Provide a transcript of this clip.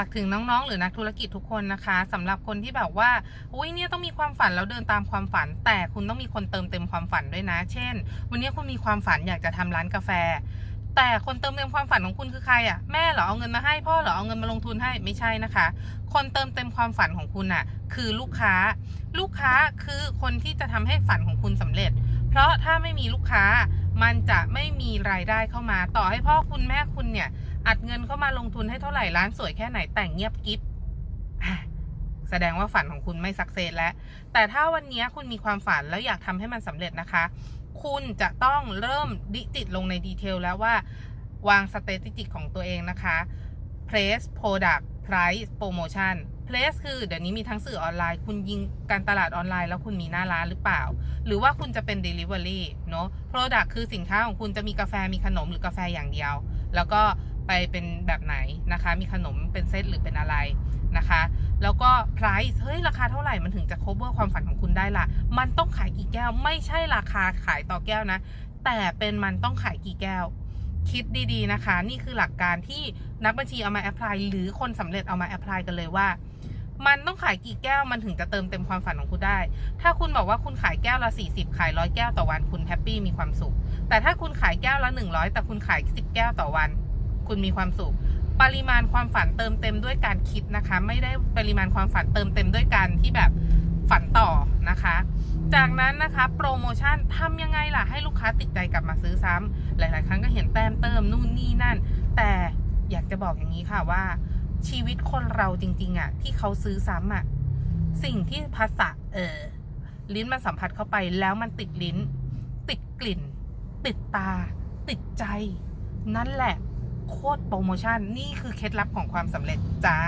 ากถึงน้องๆ หรือนักธุรกิจทุกคนนะคะสำหรับคนที่แบบว่าอุ้ยเนี่ยต้องมีความฝันแล้วเดินตามความฝัน แต่คุณต้องมีคนเติมเต็มความฝันด้วยนะ เช่น วันนี้คุณมีความฝันอยากจะทำร้านกาแฟ แต่คนเติมเต็มความฝันของคุณคือใครอะแม่เหรอเอาเงินมาให้พ่อเหรอเอาเงินมาลงทุนให้ไม่ใช่นะคะ คนเติมเต็มความฝันของคุณอะ คือลูกค้า ลูกค้าคือคนที่จะทำให้ฝันของคุณสำเร็จ เพราะถ้าไม่มีลูกค้ามันจะไม่มีรายได้เข้ามา ต่อให้พ่อคุณแม่คุณเนี่ย อัดเงินเข้ามาลงทุนให้เท่าไหร่ร้านสวยแค่ไหนแต่งเงียบกิ๊บแสดงว่าฝันของคุณไม่สักเซสแล้ว แต่ถ้าวันนี้คุณมีความฝันแล้วอยากทำให้มันสำเร็จนะคะ คุณจะต้องเริ่มดิจิตลงในดีเทลแล้วว่าวางสเตติกของตัวเองนะคะ place product price promotion place คือเดี๋ยวนี้มีทั้งสื่อออนไลน์ คุณยิงการตลาดออนไลน์แล้วคุณมีหน้าร้านหรือเปล่า หรือว่าคุณจะเป็น delivery เนอะ product คือสินค้าของคุณจะมีกาแฟมีขนมหรือกาแฟอย่างเดียว แล้วก็ ไปเป็นแบบไหนนะคะ มีขนมเป็นเซตหรือเป็นอะไรนะคะ แล้วก็ price เฮ้ย ราคาเท่าไหร่มันถึงจะ cover ความฝันของคุณได้ล่ะ มันต้องขายกี่แก้ว ไม่ใช่ราคาขายต่อแก้วนะ แต่เป็นมันต้องขายกี่แก้ว คิดดีๆนะคะ นี่คือหลักการที่นักบัญชีเอามาแอพพลายหรือคนสำเร็จเอามาแอพพลายกันเลยว่า มันต้องขายกี่แก้วมันถึงจะเติมเต็มความฝันของคุณได้ ถ้าคุณบอกว่าคุณขายแก้วละ40ขายร้อยแก้วต่อวันคุณแฮปปี้มีความสุข แต่ถ้าคุณขายแก้วละ100แต่คุณขาย10แก้วต่อวัน คุณมีความสุข ปริมาณความฝันเติมเต็มด้วยการคิดนะคะ ไม่ได้ปริมาณความฝันเติมเต็มด้วยการที่แบบฝันต่อนะคะ จากนั้นนะคะโปรโมชั่นทำยังไงล่ะให้ลูกค้าติดใจกลับมาซื้อซ้ำหลาย ๆ ครั้งก็เห็นแต้มเติมนู่นนี่นั่น แต่อยากจะบอกอย่างนี้ค่ะว่า ชีวิตคนเราจริง ๆอะที่เขาซื้อซ้ำอะสิ่งที่ภาษาเออลิ้นมันสัมผัสเข้าไปแล้วมันติดลิ้น ติดกลิ่น ติดตา ติดใจ นั่นแหละ โคตรโปรโมชั่น นี่คือเคล็ดลับของความสำเร็จจ้า